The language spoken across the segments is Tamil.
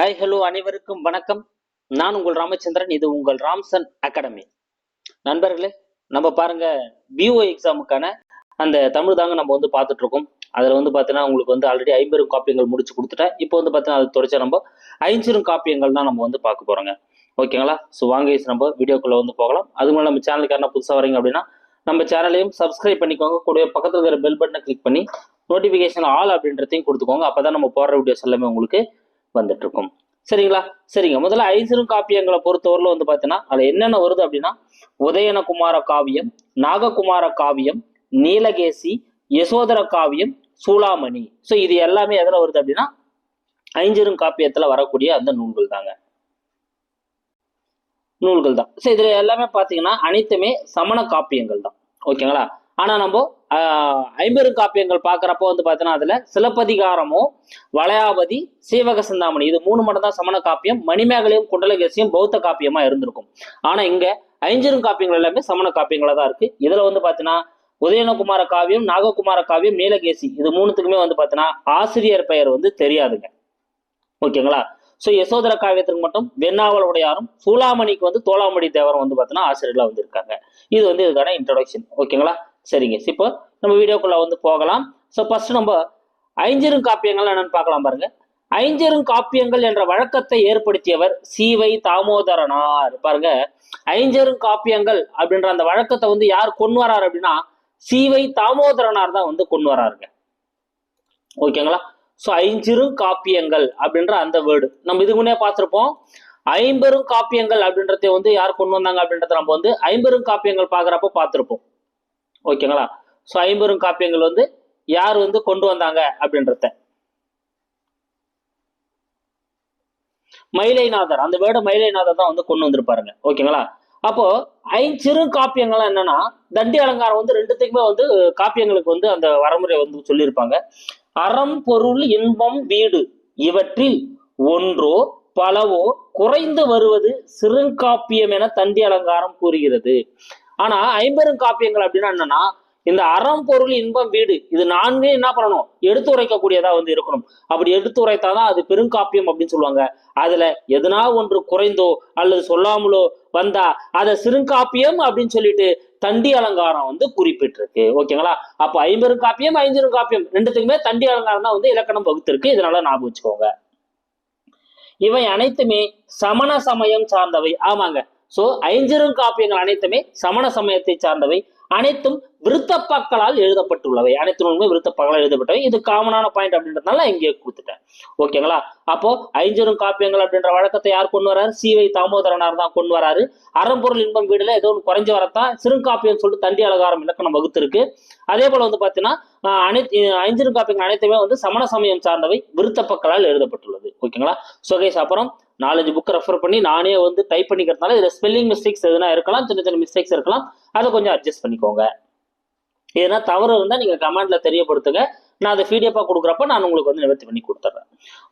ஹாய் ஹலோ அனைவருக்கும் வணக்கம். நான் உங்கள் ராமச்சந்திரன் இது உங்கள் ராம்சன் அகாடமி. நண்பர்களே நம்ம பாருங்க பிஓ எக்ஸாமுக்கான அந்த தமிழ் தாங்க நம்ம வந்து பார்த்துட்டு இருக்கோம் அதில் வந்து பார்த்தீங்கன்னா உங்களுக்கு வந்து ஆல்ரெடி ஐம்பெரும் காப்பியங்கள் முடிச்சு கொடுத்துட்டேன். இப்போ வந்து பார்த்தீங்கன்னா அது தொடர்ச்சி நம்ம ஐஞ்சிரும் காப்பியங்கள் தான் நம்ம வந்து பார்க்க போறோங்க. ஓகேங்களா? ஸோ வாங்க நம்ம வீடியோக்குள்ளே வந்து போகலாம். அது மூலம் நம்ம சேனலுக்கு யாரா புதுசாக வரீங்க அப்படின்னா நம்ம சேனலையும் சப்ஸ்கிரைப் பண்ணிக்கோங்க. கூட பக்கத்தில் இருக்கிற பெல் பட்டனை கிளிக் பண்ணி நோட்டிஃபிகேஷன் ஆல் அப்படின்றதையும் கொடுத்துக்கோங்க. அப்பதான் நம்ம போடுற வீடியோஸ் எல்லாமே உங்களுக்கு வந்துட்டுருக்கும். சரிங்களா? சரிங்க. முதல்ல ஐசிறும் காப்பியங்களை பொறுத்தவரையில் வந்து பார்த்தீங்கன்னா அதில் என்னென்ன வருது அப்படின்னா உதயனகுமார காவியம் நாககுமார காவியம் நீலகேசி யசோதர காவியம் சூளாமணி. ஸோ இது எல்லாமே எதில் வருது அப்படின்னா ஐஞ்சிறும் காப்பியத்தில் வரக்கூடிய அந்த நூல்கள் தாங்க. நூல்கள் தான். ஸோ இதில் எல்லாமே பார்த்தீங்கன்னா அனைத்துமே சமண காப்பியங்கள் தான். ஓகேங்களா? ஆனால் நம்ம ஐம்பெருங்காப்பியங்கள் ஐம்பெரும் காப்பியங்கள் பார்க்குறப்போ வந்து பார்த்தீங்கன்னா அதில் சிலப்பதிகாரமும் வளையாபதி சீவக சிந்தாமணி இது மூணு மட்டும் தான் சமண காப்பியம் மணிமேகலையும் குண்டலகேசியும் பௌத்த காப்பியமாக இருந்திருக்கும். ஆனால் இங்கே ஐஞ்சிரும் காப்பியங்கள் எல்லாமே சமண காப்பியங்களாக தான் இருக்குது இதில் வந்து பார்த்தீங்கன்னா உதயனகுமார காவியம் நாககுமார காவியம் நீலகேசி இது மூணுத்துக்குமே வந்து பார்த்தீங்கன்னா ஆசிரியர் பெயர் வந்து தெரியாதுங்க. ஓகேங்களா? ஸோ யசோதர காவியத்துக்கு மட்டும் வெண்ணாவல் உடையாரும் சூளாமணிக்கு வந்து தோளாமணி தேவரும் வந்து பார்த்தீங்கன்னா ஆசிரியர்களாக வந்திருக்காங்க. இது வந்து இதுக்கான இன்ட்ரடக்ஷன் ஓகேங்களா? சரிங்க. இப்போ நம்ம வீடியோக்குள்ளே வந்து போகலாம். ஸோ ஃபர்ஸ்ட் நம்ம ஐஞ்சிரும் காப்பியங்கள் என்னென்னு பார்க்கலாம் பாருங்க. ஐஞ்சிரும் காப்பியங்கள் என்ற வழக்கத்தை ஏற்படுத்தியவர் சீவை தாமோதரனார். பாருங்க. ஐஞ்சரும் காப்பியங்கள் அப்படின்ற அந்த வழக்கத்தை வந்து யார் கொண்டு வரார் அப்படின்னா சீவை தாமோதரனார் தான் வந்து கொண்டு வராருங்க. ஓகேங்களா ஸோ ஐஞ்சிரும் காப்பியங்கள் அப்படின்ற அந்த வேர்டு நம்ம இதுக்கு முன்னே பார்த்துருப்போம். ஐம்பெரும் காப்பியங்கள் அப்படின்றத வந்து யார் கொண்டு வந்தாங்க அப்படின்றத நம்ம வந்து ஐம்பெரும் காப்பியங்கள் பார்க்குறப்போ பார்த்துருப்போம். ஓகேங்களா? ஸோ ஐம்பெரும் காப்பியங்கள் வந்து யார் வந்து கொண்டு வந்தாங்க அப்படின்றத. மயிலைநாதர் அந்த வேர்டை மயிலைநாதர் தான் வந்து கொண்டு வந்திருப்பாருங்க. ஓகேங்களா? அப்போ ஐஞ்சிறு காப்பியங்கள்லாம் என்னன்னா தண்டி அலங்காரம் வந்து ரெண்டுத்துக்குமே வந்து காப்பியங்களுக்கு வந்து அந்த வரமுறை வந்து சொல்லியிருப்பாங்க. அறம் பொருள் இன்பம் வீடு இவற்றில் ஒன்றோ பலவோ குறைந்து வருவது சிறுங்காப்பியம் என தண்டி அலங்காரம் கூறுகிறது. ஆனா ஐம்பெரும் காப்பியங்கள் அப்படின்னா என்னன்னா இந்த அறம் பொருள் இன்பம் வீடு இது நான்கே என்ன பண்ணணும்? எடுத்து உரைக்கக்கூடியதா வந்து இருக்கணும். அப்படி எடுத்து உரைத்தாதான் அது பெருங்காப்பியம் அப்படின்னு சொல்லுவாங்க. அதுல எதனா ஒன்று குறைந்தோ அல்லது சொல்லாமலோ வந்தா அதை சிறுங்காப்பியம் அப்படின்னு சொல்லிட்டு தண்டி அலங்காரம் வந்து குறிப்பிட்டிருக்கு. ஓகேங்களா? அப்ப ஐம்பெரும் காப்பியம் ஐஞ்சிரும் காப்பியம் ரெண்டுத்துக்குமே தண்டி அலங்காரம் தான் வந்து இலக்கணம் வகுத்திருக்கு. இதனால ஞாபகம் வச்சுக்கோங்க. இவை அனைத்துமே சமண சமயம் சார்ந்தவை. ஆமாங்க. சோ ஐஞ்சிறும் காப்பியங்கள் அனைத்துமே சமண சமயத்தை சார்ந்தவை. அனைத்தும் விருத்தப்பாக்களால் எழுதப்பட்டுள்ளவை. அனைத்து நூலுமே விருத்தப்பாக்களால் எழுதப்பட்டவை. இது காமனான பாயிண்ட் அப்படின்றதுனால இங்கே கொடுத்துட்டேன். ஓகேங்களா அப்போ ஐஞ்சரும் காப்பியங்கள் அப்படின்ற வழக்கத்தை யார் கொண்டு வராரு? சீவை தாமோதரனார் தான் கொண்டு வராரு. அறம்பொருள் இன்பம் வீடுல ஏதோ ஒன்று குறைஞ்சு வரத்தான் சிறுங்காப்பியம் சொல்லிட்டு தண்டி அலங்காரம் இலக்கணம் வகுத்திருக்கு. அதே போல வந்து பாத்தீங்கன்னா அனைத்து ஐஞ்சிரும் காப்பியங்கள் அனைத்துமே வந்து சமண சமயம் சார்ந்தவை விருத்தப்பக்களால் எழுதப்பட்டுள்ளது. ஓகேங்களா சுகேஷ் அப்புறம் நாலஞ்சு புக் ரெஃபர் பண்ணி நானே வந்து டைப் பண்ணிக்கிறதுனால இதுல ஸ்பெல்லிங் மிஸ்டேக்ஸ் எதுனா இருக்கலாம் சின்ன சின்ன மிஸ்டேக்ஸ் இருக்கலாம். அதை கொஞ்சம் அட்ஜஸ்ட் பண்ணிக்கோங்க. எதனா தவறு இருந்தால் நீங்கள் கமெண்ட்ல தெரியப்படுத்துங்க. நான் அதை ஃபீடியப்பாக கொடுக்குறப்ப நான் உங்களுக்கு வந்து நிவர்த்தி பண்ணி கொடுத்துட்றேன்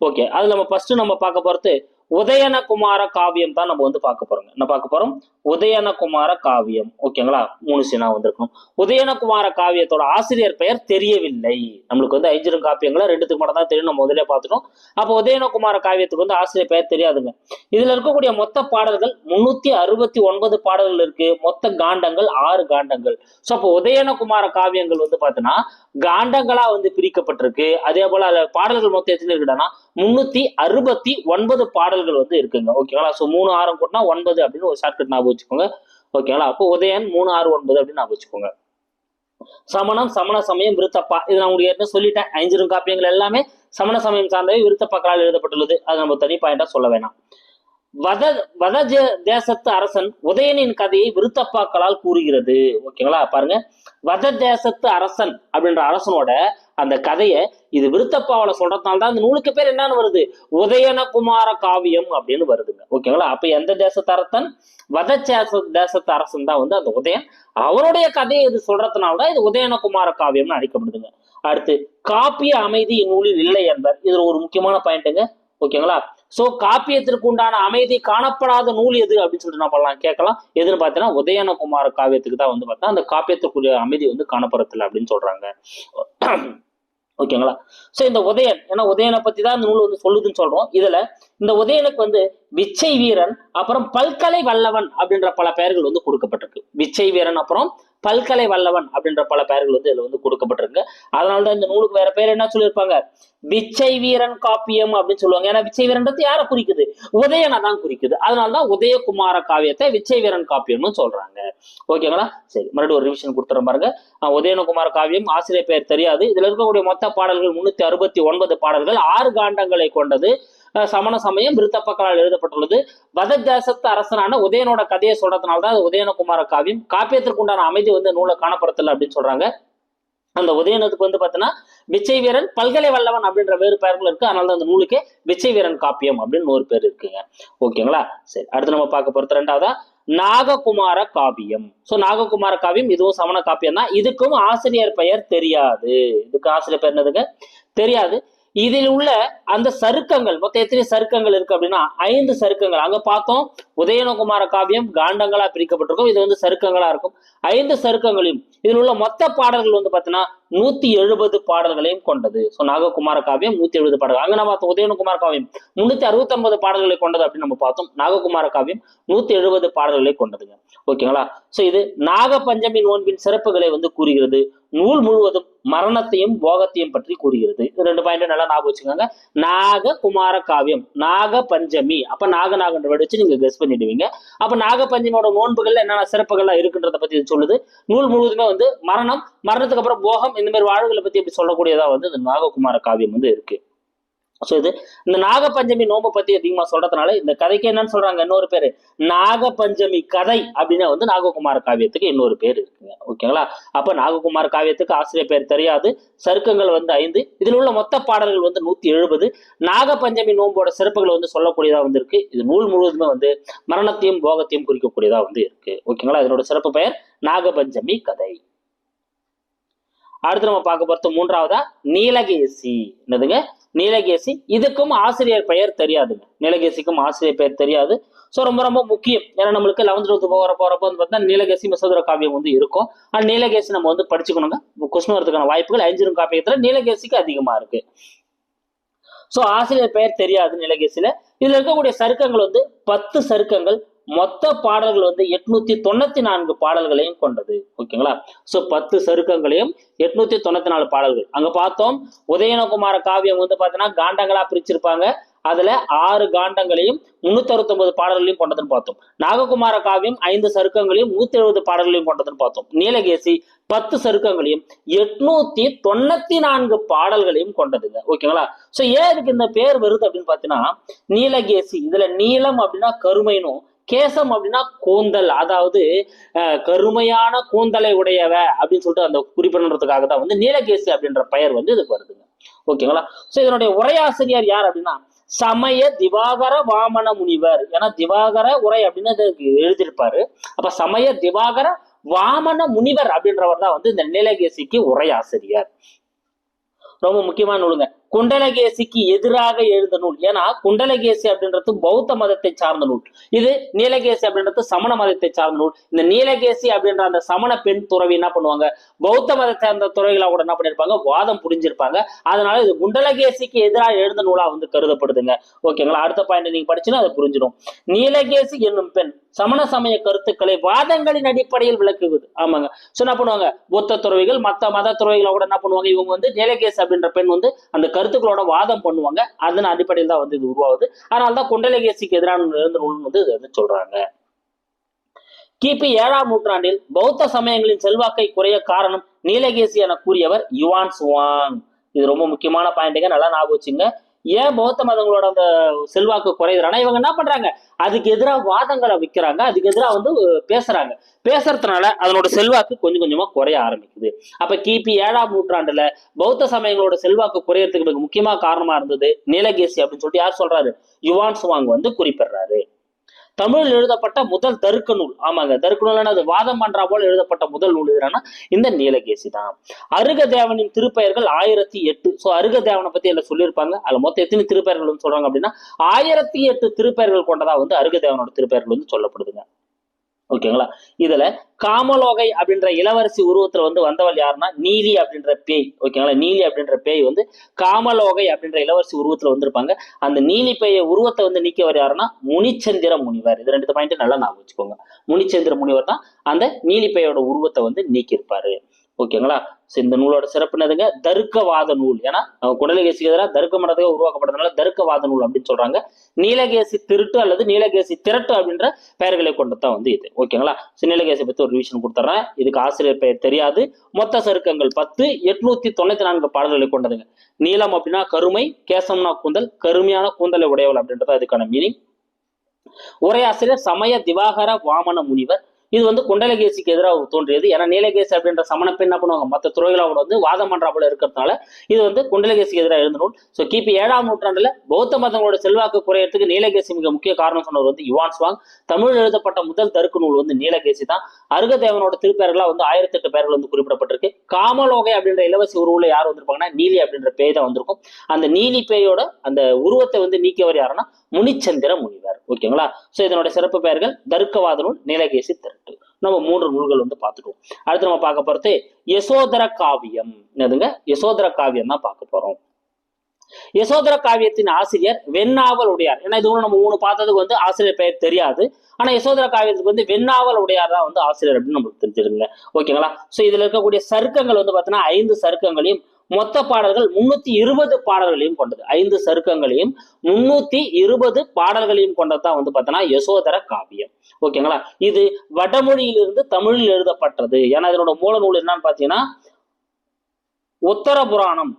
ஓகே அது நம்ம ஃபர்ஸ்ட் நம்ம பார்க்க போகிறது உதயனகுமார காவியம் தான் நம்ம வந்து பார்க்க போறோங்க என்ன பார்க்க போறோம்? உதயனகுமார காவியம். ஓகேங்களா மூணு சீனா வந்திருக்கணும். உதயனகுமார காவியத்தோட ஆசிரியர் பெயர் தெரியவில்லை. நம்மளுக்கு வந்து ஐஞ்சிரும் காப்பியங்களா ரெண்டுத்துக்கு மட்டும் தான் தெரியும். நம்ம முதல்ல பார்த்துட்டோம். அப்போ உதயனகுமார காவியத்துக்கு வந்து ஆசிரியர் பெயர் தெரியாதுங்க. இதுல இருக்கக்கூடிய மொத்த பாடல்கள் முன்னூத்தி அறுபத்தி ஒன்பது பாடல்கள் இருக்கு. மொத்த காண்டங்கள் ஆறு காண்டங்கள். ஸோ அப்போ உதயனகுமார காவியங்கள் வந்து பார்த்தீங்கன்னா காண்டங்களா வந்து பிரிக்கப்பட்டிருக்கு. அதே போல பாடல்கள் மொத்தம் எத்தனை இருக்குன்னா முன்னூத்தி அறுபத்தி ஒன்பது பாடல்கள் வந்து இருக்குங்க. ஓகேங்களா ஸோ மூணு ஆரம் கூட்டினா ஒன்பது அப்படின்னு ஒரு ஷார்ட்கட் ஞாபகம் வச்சுக்கோங்க. ஓகேங்களா அப்போ உதயன் மூணு ஆறு ஒன்பது அப்படின்னு ஞாபகம் வச்சுக்கோங்க. சமணம் சமண சமயம் விருத்தப்பா. இது நான் உங்களுக்கு ஏற்கனவே சொல்லிட்டேன். ஐஞ்சிரும் காப்பியங்கள் எல்லாமே சமண சமயம் சார்ந்தவை விருத்தப்பாக்களால் எழுதப்பட்டுள்ளது. அது நம்ம தனி பாயிண்டா சொல்ல வேணாம். வத வதஜ தேசத்து அரசன் உதயனின் கதையை விருத்தப்பாக்களால் கூறுகிறது. ஓகேங்களா? பாருங்க. வத தேசத்து அரசன் அப்படின்ற அரசனோட அந்த கதையை இது விருத்தப்பாவில சொல்றதுனால தான் அந்த நூலுக்கு பேர் என்னன்னு வருது. உதயனகுமார காவியம் அப்படின்னு வருதுங்க. ஓகேங்களா? அப்ப எந்த தேசத்து அரசன்? வத தேசத்து அரசன் தான் வந்து அந்த உதயன். அவருடைய கதையை இது சொல்றதுனால தான் இது உதயனகுமார காவியம்னு அழைக்கப்படுதுங்க. அடுத்து காப்பிய அமைதி இந்நூலில் இல்லை என்பர். இதுல ஒரு முக்கியமான பாயிண்ட்டுங்க ஓகேங்களா? சோ காப்பியத்திற்கு உண்டான அமைதி காணப்படாத நூல் எது அப்படின்னு சொல்லிட்டு நான் பண்ணலாம் கேட்கலாம். எதுன்னு பார்த்தீங்கன்னா உதயனகுமார காவியத்துக்கு தான் வந்து பார்த்தா அந்த காப்பியத்துக்குரிய அமைதி வந்து காணப்படுறதில்லை அப்படின்னு சொல்றாங்க. ஓகேங்களா சோ இந்த உதயன் ஏன்னா உதயனை பத்தி தான் இந்த நூல் வந்து சொல்லுதுன்னு சொல்றோம். இதுல இந்த உதயனுக்கு வந்து விச்சை வீரன் அப்புறம் பல்கலை வல்லவன் அப்படின்ற பல பெயர்கள் வந்து கொடுக்கப்பட்டிருக்கு. விச்சை வீரன் அப்புறம் பல்கலை வல்லவன் அப்படின்ற பல பெயர்கள் வந்து இதுல வந்து கொடுக்கப்பட்டிருக்கு. அதனாலதான் இந்த நூலுக்கு வேற பேர் என்ன சொல்லியிருப்பாங்க? விச்சை வீரன் காப்பியம் அப்படின்னு சொல்லுவாங்க. ஏன்னா விச்சை வீரன்றது யாரை குறிக்குது? உதயனை தான் குறிக்குது. அதனாலதான் உதயகுமார காவியத்தை விச்சை வீரன் காப்பியம்னு சொல்றாங்க. ஓகேங்களா? சரி மறுபடியும் ஒரு ரிவிஷன் கொடுத்துறேன் பாருங்க. அஹ் காவியம் ஆசிரியர் பெயர் தெரியாது. இதுல இருக்கக்கூடிய மொத்த பாடல்கள் முன்னூத்தி அறுபத்தி ஒன்பது பாடல்கள் ஆறு காண்டங்களை கொண்டது. சமண சமயம் விருத்தப்பக்களால் எழுதப்பட்டுள்ளது. வததேசத்து அரசனான உதயனோட கதையை சொல்றதுனால தான் உதயனகுமார காவியம். காப்பியத்திற்கு உண்டான அமைதி வந்து நூலை காணப்படுத்தல அப்படின்னு சொல்றாங்க. அந்த உதயனத்துக்கு வந்து பார்த்தீங்கன்னா விச்சை வீரன் பல்கலை வல்லவன் அப்படின்ற வேறு பெயர்கள் இருக்கு. அதனால தான் அந்த நூலுக்கு விச்சை வீரன் காப்பியம் அப்படின்னு ஒரு பேர் இருக்குங்க. ஓகேங்களா? சரி அடுத்து நம்ம பார்க்க போறது ரெண்டாவதா நாககுமார காவியம். ஸோ நாககுமார காவியம் இதுவும் சமண காப்பியம் தான் இதுக்கும் ஆசிரியர் பெயர் தெரியாது. இதுக்கு ஆசிரியர் பெயர் என்னதுங்க? தெரியாது. இதில் உள்ள அந்த சருக்கங்கள் மொத்தம் எத்தனை சருக்கங்கள் இருக்கு அப்படின்னா ஐந்து சருக்கங்கள் அங்க பார்த்தோம் உதயநகுமார காவியம் காண்டங்களா பிரிக்கப்பட்டிருக்கும். இது வந்து சருக்கங்களா இருக்கும். ஐந்து சருக்கங்களையும் இதில் உள்ள மொத்த பாடல்கள் வந்து பார்த்தீங்கன்னா நூத்தி எழுபது பாடல்களையும் கொண்டது. ஸோ நாககுமார காவியம் நூத்தி எழுபது பாடல்கள். அங்க நம்ம பார்த்தோம் உதயனகுமார காவியம் முன்னூத்தி அறுபத்தி ஒன்பது பாடல்களை கொண்டது அப்படின்னு நம்ம பார்த்தோம். நாககுமார காவியம் நூத்தி எழுபது பாடல்களை கொண்டதுங்க. ஓகேங்களா? சோ இது நாக பஞ்சமி நோன்பின் சிறப்புகளை வந்து கூறுகிறது. நூல் முழுவதும் மரணத்தையும் போகத்தையும் பற்றி கூறுகிறது. இது ரெண்டு பாயிண்ட் நல்லா ஞாபகம் வச்சுக்கோங்க. நாக குமார காவியம் நாக பஞ்சமி அப்ப நாக நாகன்ற word நீங்க கெஸ் பண்ணிடுவீங்க. அப்ப நாகப்பஞ்சமியோட நோன்புகள்ல என்னென்ன சிறப்புகள்லாம் இருக்குன்றத பத்தி சொல்லுது. நூல் முழுவதுமே வந்து மரணம் மரணத்துக்கு அப்புறம் போகம் இந்த மாதிரி வாழ்வுகளை பத்தி எப்படி சொல்லக்கூடியதா வந்து இந்த நாககுமார காவியம் வந்து இருக்கு. ஸோ இது இந்த நாகப்பஞ்சமி நோம்பை பற்றி அதிகமாக சொல்கிறதுனால இந்த கதைக்கு என்னன்னு சொல்கிறாங்க இன்னொரு பேர். நாகப்பஞ்சமி கதை அப்படின்னு வந்து நாககுமார காவியத்துக்கு இன்னொரு பேர் இருக்குங்க. ஓகேங்களா அப்போ நாககுமார காவியத்துக்கு ஆசிரியர் பேர் தெரியாது. சருக்கங்கள் வந்து ஐந்து. இதில் உள்ள மொத்த பாடல்கள் வந்து நூற்றி எழுபது. நாகப்பஞ்சமி நோம்போட சிறப்புகளை வந்து சொல்லக்கூடியதாக வந்து இருக்கு. இது நூல் முழுவதுமே வந்து மரணத்தையும் போகத்தையும் குறிக்கக்கூடியதாக வந்து இருக்கு. ஓகேங்களா இதனோட சிறப்பு பெயர் நாகபஞ்சமி கதை. அடுத்து நம்ம பார்க்க போறது மூன்றாவதா நீலகேசி. என்னதுங்க? நீலகேசி. இதுக்கும் ஆசிரியர் பெயர் தெரியாதுங்க. நீலகேசிக்கும் ஆசிரியர் பெயர் தெரியாது. ஸோ ரொம்ப ரொம்ப முக்கியம். ஏன்னா நம்மளுக்கு லெவன்த் டுவெல்த் போகிற போகிறப்ப வந்து பார்த்தா நீலகேசி மிசோதர காவியம் வந்து இருக்கும். ஆனால் நீலகேசி நம்ம வந்து படிச்சுக்கணுங்க. கொஸ்டின் வரதுக்கான வாய்ப்புகள் ஐஞ்சிரும் காப்பியத்தில் நீலகேசிக்கு அதிகமாக இருக்கு. ஸோ ஆசிரியர் பெயர் தெரியாது நீலகேசியில். இதில் இருக்கக்கூடிய சருக்கங்கள் வந்து பத்து சருக்கங்கள் மொத்த பாடல்கள் வந்து எட்நூத்தி தொண்ணூத்தி நான்கு பாடல்களையும் கொண்டது. ஓகேங்களா? சோ பத்து சருக்கங்களையும் எட்நூத்தி தொண்ணூத்தி நாலு பாடல்கள். அங்க பார்த்தோம் உதயனகுமார காவியம் வந்து பாத்தீங்கன்னா காண்டங்களா பிரிச்சிருப்பாங்க. அதுல ஆறு காண்டங்களையும் முன்னூத்தி அறுபத்தொன்பது பாடல்களையும் கொண்டதுன்னு பார்த்தோம். நாககுமார காவியம் ஐந்து சருக்கங்களையும் நூத்தி எழுபது பாடல்களையும் கொண்டதுன்னு பார்த்தோம். நீலகேசி பத்து சருக்கங்களையும் எட்நூத்தி தொண்ணூத்தி நான்கு பாடல்களையும் கொண்டதுங்க. ஓகேங்களா? சோ ஏன் இதுக்கு இந்த பேர் வருது அப்படின்னு பாத்தீங்கன்னா நீலகேசி இதுல நீலம் அப்படின்னா கருமைனும் கேசம் அப்படின்னா கூந்தல். அதாவது கருமையான கூந்தலை உடையவ அப்படின்னு சொல்லிட்டு அந்த குறிப்பிடறதுக்காக தான் வந்து நீலகேசி அப்படின்ற பெயர் வந்து இதுக்கு வருதுங்க. ஓகேங்களா? ஸோ இதனுடைய உரையாசிரியர் யார் அப்படின்னா சமய திவாகர வாமன முனிவர். ஏன்னா திவாகர உரை அப்படின்னு இதுக்கு எழுதியிருப்பாரு. அப்ப சமய திவாகர வாமன முனிவர் அப்படின்றவர் தான் வந்து இந்த நீலகேசிக்கு உரையாசிரியர். ரொம்ப முக்கியமான நூலுங்க. குண்டலகேசிக்கு எதிராக எழுந்த நூல். ஏன்னா குண்டலகேசி அப்படின்றது பௌத்த மதத்தை சார்ந்த நூல். இது நீலகேசி அப்படின்றது சமண மதத்தை சார்ந்த நூல். இந்த நீலகேசி அப்படின்ற அந்த சமண பெண் துறவி என்ன பண்ணுவாங்க? பௌத்த மதத்தை சார்ந்த துறவிகளா கூட என்ன பண்ணிருப்பாங்க? வாதம் புரிஞ்சிருப்பாங்க. அதனால இது குண்டலகேசிக்கு எதிராக எழுந்த நூலா வந்து கருதப்படுதுங்க. ஓகேங்களா அடுத்த பாயிண்ட் நீங்க படிச்சுன்னா அதை புரிஞ்சிடும். நீலகேசி என்னும் பெண் சமண சமய கருத்துக்களை வாதங்களின் அடிப்படையில் விளக்குவது. ஆமாங்க. சோ என்ன பண்ணுவாங்க? புத்த துறவிகள் மத்த மத துறவிகளை கூட என்ன பண்ணுவாங்க? இவங்க வந்து நீலகேசி அப்படின்ற பெண் வந்து அந்த கருத்துக்களோட வாதம் பண்ணுவாங்க. அதன் அடிப்படையில் தான் வந்து இது உருவாகுது. அதனால தான் குண்டலகேசிக்கு எதிரான நிரந்தர நூல் வந்து இது வந்து சொல்றாங்க. கிபி ஏழாம் நூற்றாண்டில் பௌத்த சமயங்களின் செல்வாக்கை குறைய காரணம் நீலகேசி என கூறியவர் யுவான் சுவாங். இது ரொம்ப முக்கியமான பாயிண்ட்டுங்க நல்லா ஞாபகம் வச்சுங்க. ஏன் பௌத்த மதங்களோட அந்த செல்வாக்கு குறையுதுனா இவங்க என்ன பண்றாங்க? அதுக்கு எதிராக வாதங்களை விற்கிறாங்க அதுக்கு எதிராக வந்து பேசுறாங்க. பேசுறதுனால அதனோட செல்வாக்கு கொஞ்சம் கொஞ்சமா குறைய ஆரம்பிக்குது. அப்ப கிபி ஏழாம் நூற்றாண்டுல பௌத்த சமயங்களோட செல்வாக்கு குறையறதுக்கு முக்கியமா காரணமா இருந்தது நீலகேசி அப்படின்னு சொல்லிட்டு யார் சொல்றாரு? யுவான் சுவாங் வந்து குறிப்பிடுறாரு. தமிழில் எழுதப்பட்ட முதல் தருக்க நூல். ஆமாங்க தருக்க நூல் அது வாதம் பண்றா போல எழுதப்பட்ட முதல் நூல் எதுனா இந்த நீலகேசி தான். அருகதேவனின் திருப்பெயர்கள் ஆயிரத்தி எட்டு. ஸோ அருகதேவனை பத்தி எல்லாம் சொல்லியிருப்பாங்க. அதுல மொத்தம் எத்தனை திருப்பெயர்கள் சொல்றாங்க அப்படின்னா ஆயிரத்தி எட்டு திருப்பெயர்கள் கொண்டதா வந்து அருகதேவனோட திருப்பெயர்கள் வந்து சொல்லப்படுதுங்க. ஓகேங்களா? இதுல காமலோகை அப்படின்ற இளவரசி உருவத்துல வந்து வந்தவள் யாருன்னா நீலி அப்படின்ற பேய். ஓகேங்களா? நீலி அப்படின்ற பேய் வந்து காமலோகை அப்படின்ற இளவரசி உருவத்துல வந்திருப்பாங்க. அந்த நீலி பேய உருவத்தை வந்து நீக்கியவர் யாருன்னா முனிச்சந்திர முனிவர். இது ரெண்டு பாயிண்ட் நல்லா நான் வச்சுக்கோங்க. முனிச்சந்திர முனிவர் தான் அந்த நீலி பேயோட உருவத்தை வந்து நீக்கியிருப்பாரு. ஓகேங்களா? ஸோ இந்த நூலோட சிறப்பு என்னதுங்க? தருக்கவாத நூல். ஏன்னா குடலகேசிக்கு எதிராக தருக்க மடத்துக்கு உருவாக்கப்பட்டதுனால தருக்கவாத நூல் அப்படின்னு சொல்றாங்க. நீலகேசி திருட்டு அல்லது நீலகேசி திரட்டு அப்படின்ற பெயர்களை கொண்டு தான் வந்து இது. ஓகேங்களா? ஸோ நீலகேசி பத்தி ஒரு ரிவிஷன் கொடுத்துட்றேன் இதுக்கு ஆசிரியர் பெயர் தெரியாது. மொத்த சருக்கங்கள் பத்து எட்நூத்தி தொண்ணூத்தி நான்கு பாடல்களை கொண்டதுங்க. நீலம் அப்படின்னா கருமை கேசம்னா கூந்தல் கருமையான கூந்தலை உடையவள் அப்படின்றது அதுக்கான மீனிங் உரையாசிரியர் சமய திவாகர வாமன முனிவர். இது வந்து குண்டலகேசிக்கு எதிராக தோன்றியது. ஏன்னா நீலகேசி அப்படின்ற சமணப்பெண் என்ன பண்ணுவாங்க? மற்ற துறைகளோட வந்து வாதம் பண்றாப்புல இருக்கிறதுனால இது வந்து குண்டலகேசிக்கு எதிராக எழுந்த நூல். ஸோ கிபி ஏழாம் நூற்றாண்டுல பௌத்த மதங்களோட செல்வாக்கு குறையறதுக்கு நீலகேசி மிக முக்கிய காரணம் சொன்னவர் வந்து யுவான் சுவாங். தமிழ் எழுதப்பட்ட முதல் தருக்கு நூல் வந்து நீலகேசி தான். அருகதேவனோட திருப்பெயர்களாக வந்து ஆயிரத்தி எட்டு பேர்கள் வந்து குறிப்பிடப்பட்டிருக்கு. காமலோகை அப்படின்ற இலவசி உருவில் யார் வந்திருப்பாங்கன்னா நீலி அப்படின்ற பேய் தான் வந்திருக்கும். அந்த நீலி பேயோட அந்த உருவத்தை வந்து நீக்கியவர் யாருன்னா முனிச்சந்திர முனிவர். ஓகேங்களா? ஸோ இதனுடைய சிறப்பு பெயர்கள் தர்க்கவாத நூல் நீலகேசி திரட்டு நம்ம மூன்று நூல்கள் வந்து பார்த்துட்டோம் அடுத்து நம்ம பார்க்க போறது யசோதர காவியம். என்னதுங்க? யசோதர காவியம் தான் பார்க்க போறோம். யசோதர காவியத்தின் ஆசிரியர் வெண்ணாவல் உடையார். ஏன்னா இது நம்ம மூணு பார்த்ததுக்கு வந்து ஆசிரியர் பெயர் தெரியாது. ஆனா யசோதர காவியத்துக்கு வந்து வெண்ணாவல் உடையார் தான் வந்து ஆசிரியர் அப்படின்னு நம்மளுக்கு தெரிஞ்சிருங்க ஓகேங்களா? சோ இதுல இருக்கக்கூடிய சருக்கங்கள் வந்து பாத்தீங்கன்னா ஐந்து சருக்கங்களையும் மொத்த பாடல்கள் முன்னூத்தி இருபது பாடல்களையும் கொண்டது. ஐந்து சருக்கங்களையும் முன்னூத்தி இருபது பாடல்களையும் கொண்டதுதான் வந்து பார்த்தோன்னா யசோதர காவியம். ஓகேங்களா? இது வடமொழியிலிருந்து தமிழில் எழுதப்பட்டது. ஏன்னா இதனோட மூல நூல் என்னன்னு பார்த்தீங்கன்னா உத்தர புராணம்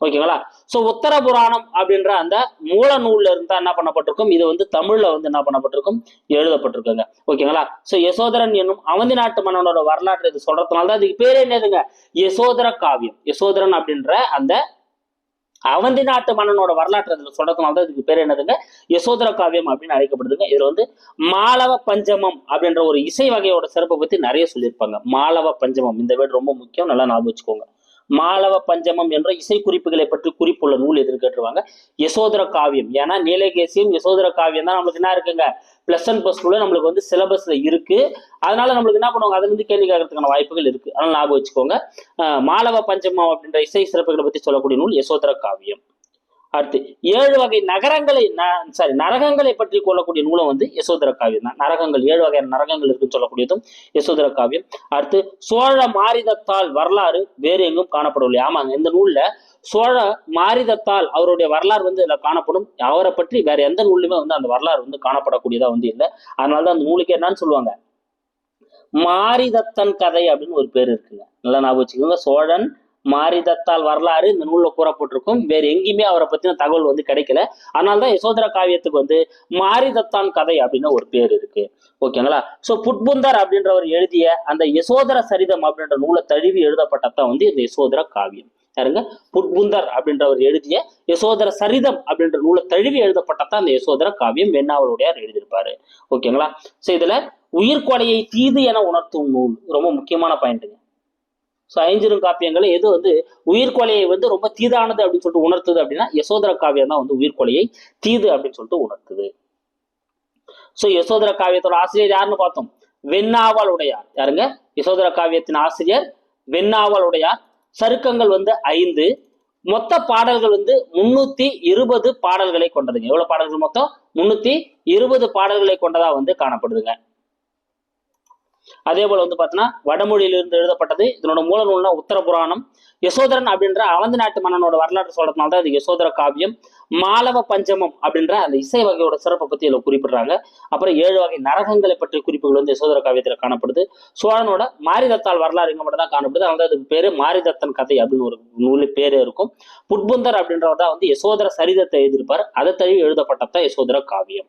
ஓகேங்களா? ஸோ உத்தர புராணம் அப்படின்ற அந்த மூல நூல்ல இருந்தா என்ன பண்ணப்பட்டிருக்கும்? இது வந்து தமிழ்ல வந்து என்ன பண்ணப்பட்டிருக்கும்? எழுதப்பட்டிருக்குங்க. ஓகேங்களா? ஸோ யசோதரன் என்னும் அவந்தி நாட்டு மன்னனோட வரலாற்று இது சொல்றதுனால தான் இதுக்கு பேர் என்னதுங்க? யசோதர காவியம். யசோதரன் அப்படின்ற அந்த அவந்தி நாட்டு மன்னனோட வரலாற்று இதில் சொல்றதுனால தான் இதுக்கு பேர் என்னதுங்க? யசோதர காவியம் அப்படின்னு அழைக்கப்படுதுங்க. இதுல வந்து மாலவ பஞ்சமம் அப்படின்ற ஒரு இசை வகையோட சிறப்பை பத்தி நிறைய சொல்லியிருப்பாங்க. மாலவ பஞ்சமம். இந்த வேர்டு ரொம்ப முக்கியம். நல்லா ஞாபகம் வச்சுக்கோங்க. மாலவ பஞ்சமம் என்ற இசை குறிப்புகளை பற்றி குறிப்புள்ள நூல் எதிர்கேட்டுருவாங்க யசோதர காவியம். ஏன்னா நீலகேசியம் யசோதர காவியம் தான் நம்மளுக்கு என்ன இருக்குங்க? பிளஸ் அண்ட் பிளஸ் டூல நம்மளுக்கு வந்து சிலபஸ்ல இருக்கு. அதனால நம்மளுக்கு என்ன பண்ணுவாங்க? அதுல இருந்து கேள்வி கேட்கறதுக்கான வாய்ப்புகள் இருக்கு. அதனால ஞாபகம் வச்சுக்கோங்க. மாலவ பஞ்சமம் அப்படின்ற இசை சிறப்புகளை பற்றி சொல்லக்கூடிய நூல் யசோதர காவியம். அடுத்து ஏழு வகை நகரங்களை சாரி நரகங்களை பற்றி கொள்ளக்கூடிய நூலும் வந்து யசோதர காவியம் தான். நரகங்கள் ஏழு வகையான நரகங்கள் இருக்குன்னு சொல்லக்கூடியதும் யசோதர காவியம். அடுத்து சோழ மாரிதத்தால் வரலாறு வேறு எங்கும் காணப்படவில்லை. ஆமாங்க இந்த நூல்ல சோழ மாரிதத்தால் அவருடைய வரலாறு வந்து இதில் காணப்படும். அவரை பற்றி வேற எந்த நூல்லையுமே வந்து அந்த வரலாறு வந்து காணப்படக்கூடியதா வந்து இல்லை. அதனாலதான் அந்த நூலுக்கு என்னன்னு சொல்லுவாங்க? மாரிதத்தன் கதை அப்படின்னு ஒரு பேர் இருக்குங்க. நல்லா ஞாபகம் வச்சுக்கோங்க. சோழன் மாரிதத்தால் வரலாறு இந்த நூலில் கூறப்பட்டிருக்கும். வேறு எங்கேயுமே அவரை பற்றின தகவல் வந்து கிடைக்கல. அதனாலதான் யசோதர காவியத்துக்கு வந்து மாரிதத்தான் கதை அப்படின்னு ஒரு பேர் இருக்கு. ஓகேங்களா ஸோ புட்புந்தர் அப்படின்றவர் எழுதிய அந்த யசோதர சரிதம் அப்படின்ற நூலை தழுவி எழுதப்பட்டதான் வந்து இந்த யசோதர காவியம். யாருங்க? புட்புந்தர் அப்படின்றவர் எழுதிய யசோதர சரிதம் அப்படின்ற நூலை தழுவி எழுதப்பட்டதான் அந்த யசோதர காவியம். வெண்ணாவலுடையார் எழுதியிருப்பாரு. ஓகேங்களா ஸோ இதுல உயிர்கொலையை தீது என உணர்த்தும் நூல். ரொம்ப முக்கியமான பாயிண்ட்டுங்க ஸோ ஐஞ்சிரும் காப்பியங்களை எது வந்து உயிர்கொலையை வந்து ரொம்ப தீதானது அப்படின்னு சொல்லிட்டு உணர்த்துது அப்படின்னா யசோதர காவியம் தான் வந்து உயிர்கொலையை தீது அப்படின்னு சொல்லிட்டு உணர்த்துது. ஸோ யசோதர காவியத்தோட ஆசிரியர் யாருன்னு பார்த்தோம்? வெண்ணாவால் உடையார். யாருங்க? யசோதர காவியத்தின் ஆசிரியர் வெண்ணாவால் உடையார். சருக்கங்கள் வந்து ஐந்து. மொத்த பாடல்கள் வந்து முன்னூத்தி இருபது பாடல்களை கொண்டதுங்க. எவ்வளவு பாடல்கள் மொத்தம்? முன்னூத்தி இருபது பாடல்களை கொண்டதா வந்து காணப்படுதுங்க. அதே போல வந்து பார்த்தீங்கன்னா வடமொழியிலிருந்து எழுதப்பட்டது இதனோட மூல நூல்னா உத்தர புராணம். யசோதரன் அப்படின்ற அவந்த நாட்டு மன்னனோட வரலாற்று சொல்றதுனால தான் இது யசோதர காவியம். மாலவ பஞ்சமம் அப்படின்ற அந்த இசை வகையோட சிறப்பை பத்தி இதில் குறிப்பிடுறாங்க. அப்புறம் ஏழு வகை நரகங்களை பற்றிய குறிப்புகள் வந்து யசோதர காவியத்தில் காணப்படுது. சோழனோட மாரிதத்தால் வரலாறு இங்க மட்டும் தான் காணப்படுது. அதனால அதுக்கு பேரு மாரிதத்தன் கதை அப்படின்னு ஒரு நூல் பேரே இருக்கும். புட்புந்தர் அப்படின்றவர் தான் வந்து யசோதர சரிதத்தை எழுதியிருப்பார். அதை தழுவி எழுதப்பட்டதான் யசோதர காவியம்.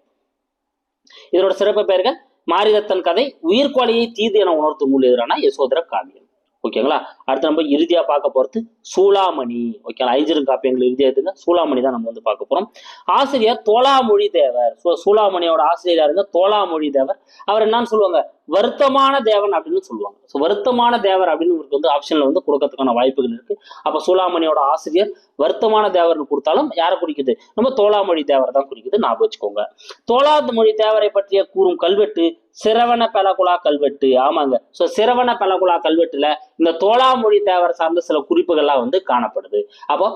இதனோட சிறப்பு பெயர்கள் மாரிதத்தன் கதை உயிர்கொலையை தீது என உணர்த்தும் நூல் எதிரான யசோதர காவியம். ஓகேங்களா அடுத்து நம்ம இறுதியா பார்க்க போறது சூளாமணி. ஓகேங்களா ஐஞ்சிரும் காப்பியங்கள் இறுதியாக இருந்தால் சூளாமணி தான் நம்ம வந்து பார்க்க போறோம். ஆசிரியர் தோளாமொழி தேவர். சூ- சூளாமணியோட ஆசிரியராக இருந்தால் தோளாமொழி தேவர். அவர் என்னன்னு சொல்லுவாங்க? வருத்தமான தேவன் அப்படின்னு சொல்லுவாங்க. ஸோ வருத்தமான தேவர் அப்படின்னு உங்களுக்கு வந்து ஆப்ஷன்ல வந்து கொடுக்கறதுக்கான வாய்ப்புகள் இருக்கு. அப்போ சூளாமணியோட ஆசிரியர் வருத்தமான தேவர்னு கொடுத்தாலும் யாரை குறிக்குது? நம்ம தோளாமொழி தேவரை தான் குறிக்குது. ஞாபகம் வச்சுக்கோங்க. தோளாமொழி தேவரை பற்றிய கூறும் கல்வெட்டு சிரவண பலகுலா கல்வெட்டு. ஆமாங்க. ஸோ சிரவண பலகுலா கல்வெட்டுல இந்த தோலாமொழி தேவர் சார்ந்த சில குறிப்புகள்லாம் வந்து காணப்படுது. அப்போ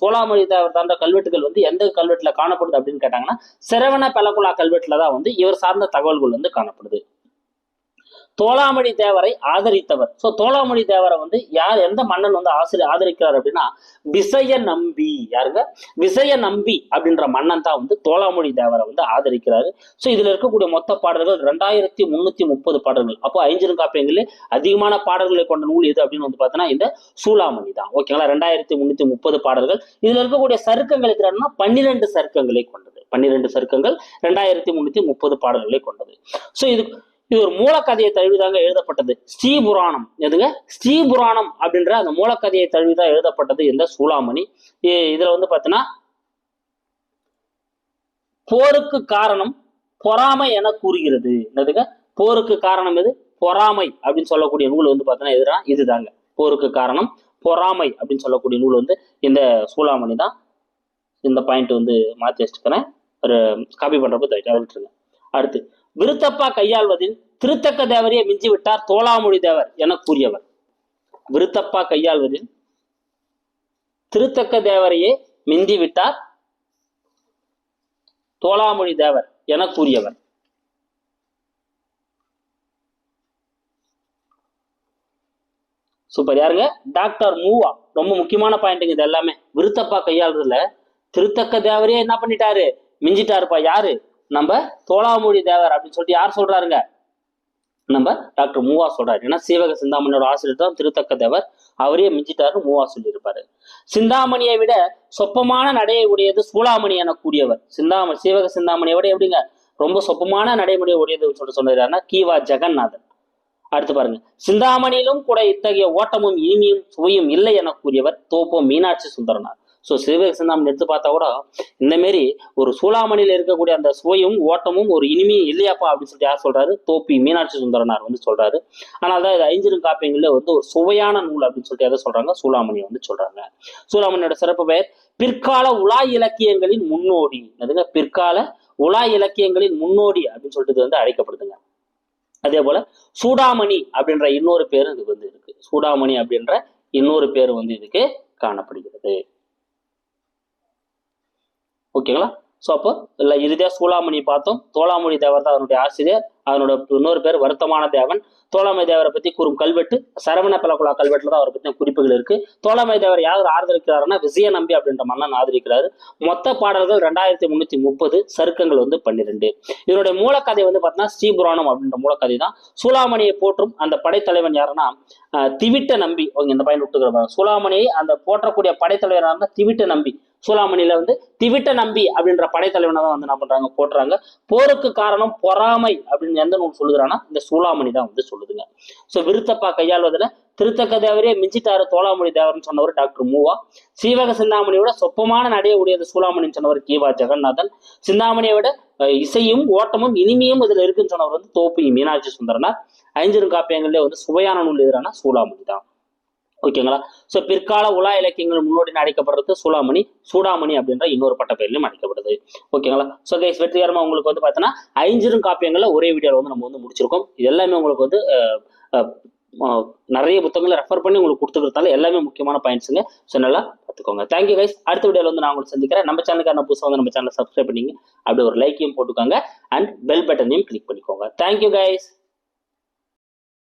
சோலாமொழி தேவர் சார்ந்த கல்வெட்டுகள் வந்து எந்த கல்வெட்டுல காணப்படுது அப்படின்னு கேட்டாங்கன்னா சிரவண பலகுலா கல்வெட்டுல தான் வந்து இவர் சார்ந்த தகவல்கள் வந்து காணப்படுது. தோளாமணி தேவரை ஆதரித்தவர். ஸோ தோளாமணி தேவரை வந்து யார் எந்த மன்னன் வந்து ஆசிரி ஆதரிக்கிறார் அப்படின்னா விசய நம்பி. யாருங்க? விசய நம்பி அப்படின்ற மன்னன் தான் வந்து தோளாமொழி தேவரை வந்து ஆதரிக்கிறாரு. ஸோ இதுல இருக்கக்கூடிய மொத்த பாடல்கள் ரெண்டாயிரத்தி முன்னூத்தி முப்பது பாடல்கள். அப்போ ஐஞ்சிருங்காப்பியங்களே அதிகமான பாடல்களை கொண்ட நூல் எது அப்படின்னு வந்து பார்த்தோன்னா இந்த சூளாமணி தான். ஓகேங்களா ரெண்டாயிரத்தி முன்னூத்தி முப்பது பாடல்கள். இதுல இருக்கக்கூடிய சருக்கங்கள் எத்தனைன்னா பன்னிரெண்டு சருக்கங்களை கொண்டது. பன்னிரெண்டு சருக்கங்கள் ரெண்டாயிரத்தி முன்னூத்தி முப்பது பாடல்களை கொண்டது. ஸோ இது இது ஒரு மூலக்கதையை தழுவிதாங்க எழுதப்பட்டது. ஸ்ரீபுராணம். எதுங்க? ஸ்ரீபுராணம் அப்படின்ற அந்த மூலக்கதையை தழுவிதான் எழுதப்பட்டது இந்த சூளாமணி. இதுல வந்து பாத்தீங்கன்னா போருக்கு காரணம் பொறாமை என கூறுகிறது. என்னதுங்க? போருக்கு காரணம் எது? பொறாமை அப்படின்னு சொல்லக்கூடிய நூல் வந்து பார்த்தீங்கன்னா எதுனா? இதுதாங்க. போருக்கு காரணம் பொறாமை அப்படின்னு சொல்லக்கூடிய நூல் வந்து இந்த சூளாமணி தான். இந்த பாயிண்ட் வந்து மாற்றி வச்சுக்கிறேன். ஒரு காப்பி பண்றப்ப விட்டுருங்க அடுத்து விருத்தப்பா கையாள்வதில் திருத்தக்க தேவரையே மிஞ்சி விட்டார் தோளாமொழி தேவர் என கூறியவர். விருத்தப்பா கையாள்வதில் திருத்தக்க தேவரையே மிஞ்சி விட்டார் தோளாமொழி தேவர் என கூறியவர். சூப்பர். யாருங்க? டாக்டர் மூவா. ரொம்ப முக்கியமான பாயிண்ட்டுங்க இது எல்லாமே. விருத்தப்பா கையாளுறதுல திருத்தக்க தேவரையே என்ன பண்ணிட்டாரு? மிஞ்சிட்டாருப்பா. யாரு? நம்ம தோளாமொழி தேவர் அப்படின்னு சொல்லிட்டு யார் சொல்றாருங்க? நம்ம டாக்டர் மூவா சொல்றாரு. ஏன்னா சீவக சிந்தாமணியோட ஆசிரியர் தான் திருத்தக்க தேவர். அவரே மிஞ்சிட்டாரு மூவா சொல்லியிருப்பாரு. சிந்தாமணியை விட சொப்பமான நடையை உடையது சூளாமணி என கூறியவர் சிந்தாமணி சீவக சிந்தாமணியை விட எப்படிங்க? ரொம்ப சொப்பமான நடைமுறை உடையதுன்னு சொல்லிட்டு சொன்னாருன்னா கீவா ஜெகநாதன். அடுத்து பாருங்க. சிந்தாமணியிலும் கூட இத்தகைய ஓட்டமும் இனிமையும் சுவையும் இல்லை என கூறியவர் தோப்போ மீனாட்சி சுந்தரனார். ஸோ சிவக எடுத்து பார்த்தா கூட இந்த மாரி ஒரு சூளாமணியில் இருக்கக்கூடிய அந்த சுவையும் ஓட்டமும் ஒரு இனிமையும் இல்லையாப்பா அப்படின்னு சொல்லிட்டு யார் சொல்றாரு? தோப்பி மீனாட்சி சுந்தரனார் வந்து சொல்றாரு. ஆனால் தான் இது ஐஞ்சிரும் காப்பியங்களில் வந்து ஒரு சுவையான நூல் அப்படின்னு சொல்லிட்டு எதை சொல்றாங்க? சூளாமணியை வந்து சொல்றாங்க. சூளாமணியோட சிறப்பு பெயர் பிற்கால உலா இலக்கியங்களின் முன்னோடி. அதுங்க பிற்கால உலா இலக்கியங்களின் முன்னோடி அப்படின்னு சொல்லிட்டு இது வந்து அழைக்கப்படுதுங்க. அதே போல சூடாமணி அப்படின்ற இன்னொரு பேரும் இதுக்கு வந்து இருக்கு. சூடாமணி அப்படின்ற இன்னொரு பேர் வந்து இதுக்கு காணப்படுகிறது. ஓகேங்களா? ஸோ அப்போ இல்லை இறுதியாக சூளாமணி பார்த்தோம். தோளாமொழி தேவர் தான் அதனுடைய ஆசிரியர். அதனோட இன்னொரு பேர் வருத்தமான தேவன். தோளாமை தேவரை பற்றி கூறும் கல்வெட்டு சரவண பலகுலா கல்வெட்டில் தான் அவரை பற்றின குறிப்புகள் இருக்குது தோளாமை தேவர் யார் ஆதரிக்கிறாருன்னா விஜய நம்பி அப்படின்ற மன்னன் ஆதரிக்கிறாரு. மொத்த பாடல்கள் ரெண்டாயிரத்தி முந்நூற்றி முப்பது சருக்கங்கள் வந்து பன்னிரெண்டு. இதனுடைய மூலக்கதை வந்து பார்த்தீங்கன்னா ஸ்ரீபுராணம் அப்படின்ற மூலக்கதை தான். சூளாமணியை போற்றும் அந்த படைத்தலைவன் யாருன்னா திவிட்ட நம்பி அவங்க இந்த பையன் விட்டுக்கிறப்பாங்க சூளாமணியை அந்த போற்றக்கூடிய படைத்தலைவர் யாருன்னா திவிட்ட நம்பி. சூளாமணியில வந்து திவிட்ட நம்பி அப்படின்ற படைத்தலைவனை தான் வந்து என்ன பண்றாங்க? போடுறாங்க போருக்கு காரணம் பொறாமை அப்படின்னு எந்த நூல் சொல்லுகிறான்னா இந்த சூளாமணி தான் வந்து சொல்லுதுங்க. ஸோ விருத்தப்பா கையாள்வதில் திருத்தக்க தேவரே மிஞ்சிட்டாரு தோளாமொழி தேவர்னு சொன்னவர் டாக்டர் மூவா. சீவக சிந்தாமணியோட சொப்பமான நடைய உடையது சூளாமணின்னு சொன்னவர் கீவா ஜெகநாதன். சிந்தாமணியை விட இசையும் ஓட்டமும் இனிமையும் இதுல இருக்குன்னு சொன்னவர் வந்து தோப்பி மீனாட்சி சுந்தரனார். ஐஞ்சிரும் காப்பியங்களே வந்து சுவையான நூல் எதிரான சூளாமணி தான். ஓகேங்களா ஸோ பிற்கால உலா இலக்கியங்கள் முன்னோடி அழைக்கப்படுறது சூளாமணி சூடாமணி அப்படின்ற இன்னொரு பட்ட பெயர்லையும் அழைக்கப்படுது ஓகேங்களா ஸோ கைஸ் வெற்றிகரமாக உங்களுக்கு வந்து பார்த்தீங்கன்னா ஐஞ்சிரும் காப்பியங்களை ஒரே வீடியோவில் வந்து நம்ம வந்து முடிச்சிருக்கோம். இது எல்லாமே உங்களுக்கு வந்து நிறைய புத்தகங்களை ரெஃபர் பண்ணி உங்களுக்கு கொடுத்துக்கிறதால எல்லாமே முக்கியமான பாயிண்ட்ஸுங்க ஸோ நல்லா பார்த்துக்கோங்க. தேங்க்யூ கைஸ் அடுத்த வீடியோவில் வந்து நான் உங்களுக்கு சந்திக்கிறேன். நம்ம சேனலுக்கான புதுசாக வந்து நம்ம சேனலை சப்ஸ்கிரைப் பண்ணிங்க அப்படி ஒரு லைக்கையும் போட்டுக்கோங்க. அண்ட் பெல் பட்டனையும் கிளிக் பண்ணிக்கோங்க. Thank you guys